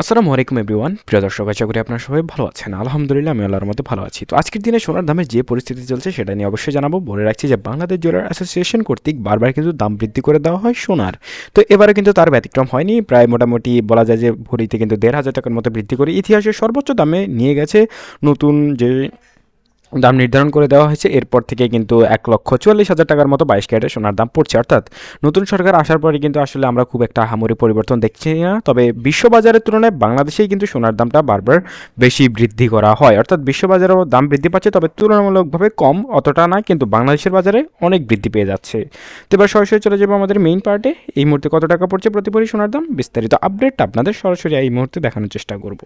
আসসালামু আলাইকুম এভরিওয়ান। প্রিয় দর্শক, আশা করি আপনারা সবাই ভালো আছেন। আলহামদুলিল্লাহ, আমি আল্লাহর মধ্যে ভালো আছি। তো আজকের দিনে সোনার দামের যে পরিস্থিতি চলছে সেটা নিয়ে অবশ্যই জানাব। বলে রাখছি যে বাংলাদেশ জুয়েলার অ্যাসোসিয়েশন কর্তৃক বারবার কিন্তু দাম বৃদ্ধি করে দেওয়া হয় সোনার। তো এবারে কিন্তু তার ব্যতিক্রম হয়নি। প্রায় মোটামুটি বলা যায় যে ভরিতে কিন্তু দেড় হাজার টাকার মতো বৃদ্ধি করে ইতিহাসের সর্বোচ্চ দামে নিয়ে গেছে নতুন যে দাম নির্ধারণ করে দেওয়া হয়েছে। এরপর থেকে কিন্তু এক লক্ষ চুয়াল্লিশ হাজার টাকার মতো বাইশ ক্যারেটের সোনার দাম পড়ছে। অর্থাৎ নতুন সরকার আসার পরে কিন্তু আসলে আমরা খুব একটা হামরি পরিবর্তন দেখছি না। তবে বিশ্ববাজারের তুলনায় বাংলাদেশেই কিন্তু সোনার দামটা বারবার বেশি বৃদ্ধি করা হয়। অর্থাৎ বিশ্ববাজারেও দাম বৃদ্ধি পাচ্ছে, তবে তুলনামূলকভাবে কম, অতটা না, কিন্তু বাংলাদেশের বাজারে অনেক বৃদ্ধি পেয়ে যাচ্ছে। তো এবার সরাসরি চলে যাব আমাদের মেইন পার্টে এই মুহূর্তে কত টাকা পড়ছে প্রতি ভরি সোনার দাম? বিস্তারিত আপডেটটা আপনাদের সরাসরি এই মুহূর্তে দেখানোর চেষ্টা করব।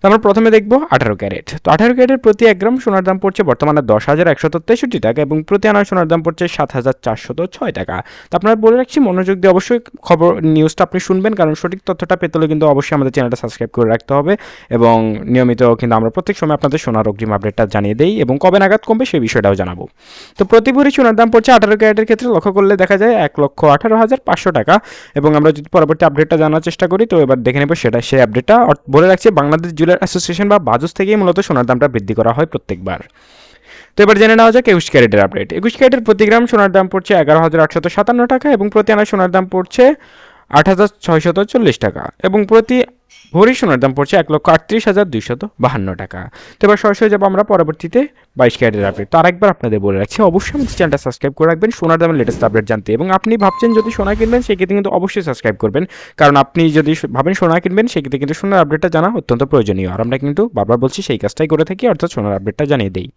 তো আমরা প্রথমে দেখব আঠারো ক্যারেট। তো আঠারো ক্যারেটের প্রতি এক গ্রাম সোনার দাম পড়ছে বর্তমানে দশ হাজার একশত তেষট্টি টাকা এবং প্রতি আনা সোনার দাম পড়ছে সাত হাজার চারশত ছয় টাকা। তো আপনারা বলে রাখছি, মনোযোগ দিয়ে অবশ্যই খবর, নিউজটা আপনি শুনবেন, কারণ সঠিক তথ্যটা পেতে হলে কিন্তু অবশ্যই আমাদের চ্যানেলটা সাবস্ক্রাইব করে রাখতে হবে এবং নিয়মিত কিন্তু আমরা প্রত্যেক সময় আপনাদের সোনার অগ্রিম আপডেটটা জানিয়ে দেই এবং কবে নাগাদ কমবে সেই বিষয়টাও জানাব। তো প্রতি ভরি সোনার দাম পড়ছে আঠারো ক্যারেটের ক্ষেত্রে, লক্ষ্য করলে দেখা যায় এক লক্ষ আঠারো হাজার পাঁচশো টাকা এবং আমরা যদি পরবর্তী আপডেটটা জানার চেষ্টা করি, তো এবার দেখে নেব সেটা, সেই আপডেটটা। বলে রাখছি, বাংলাদেশ জুয়েলার অ্যাসোসিয়েশন বা বাজুস থেকেই মূলত সোনার দামটা বৃদ্ধি করা হয় প্রত্যেকবার। তো এবার জেনে নেওয়া যাক একুশ ক্যারেটের আপডেট একুশ ক্যারেটের প্রতি গ্রাম সোনার দাম পড়ছে এগারো হাজার আটশত সাতান্ন টাকা এবং প্রতি আনা সোনার দাম পড়ছে আট হাজার ছয়শত চল্লিশ টাকা। এবং প্রতি ভরি সোনার দাম পড়ছে এক লক্ষ আটত্রিশ হাজার দুইশত বাহান্ন টাকা। তো এবার সরাসরি যাব আমরা পরবর্তীতে বাইশ ক্যারেটের আপডেট তো আরেকবার আপনাদের বলে রাখছি, অবশ্যই আমাদের চ্যানেলটা সাবস্ক্রাইব করে রাখবেন, সোনার দামের লেটেস্ট আপডেট জানতে। এবং আপনি ভাবছেন যদি সোনা কিনবেন, সেক্ষেত্রে কিন্তু অবশ্যই সাবস্ক্রাইব করবেন। কারণ আপনি যদি ভাবেন সোনা কিনবেন, সেক্ষেত্রে কিন্তু সোনার আপডেটটা জানা অত্যন্ত প্রয়োজনীয়। আর আমরা কিন্তু বারবার বলছি, সেই কাজটাই করে থাকি, অর্থাৎ সোনার আপডেটটা জানিয়ে দিই।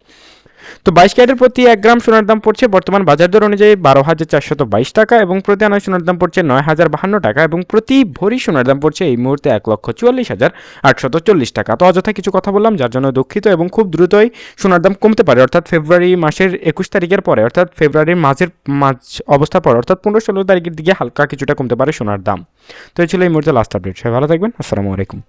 তো বাইশ ক্যারেটের প্রতি এক গ্রাম সোনার দাম পড়ছে বর্তমান বাজার দর অনুযায়ী বারো হাজার চারশত বাইশ টাকা এবং প্রতি আনা সোনার দাম পড়ছে নয় হাজার বাহান্ন টাকা এবং প্রতি ভরি সোনার দাম পড়ছে এই মুহূর্তে এক লক্ষ চুয়াল্লিশ হাজার আটশত চল্লিশ টাকা। তো অযথা কিছু কথা বললাম, যার জন্য দুঃখিত এবং খুব দ্রুতই সোনার দাম কমতে পারে। অর্থাৎ ফেব্রুয়ারি মাসের একুশ তারিখের পরে, অর্থাৎ ফেব্রুয়ারির মাঝের মাঝ অবস্থা পরে, অর্থাৎ পনেরো ষোলো তারিখের দিকে হালকা কিছুটা কমতে পারে সোনার দাম। তো এই ছিল এই মুহূর্তে লাস্ট আপডেট সবাই ভালো থাকবেন। আসসালামু আলাইকুম।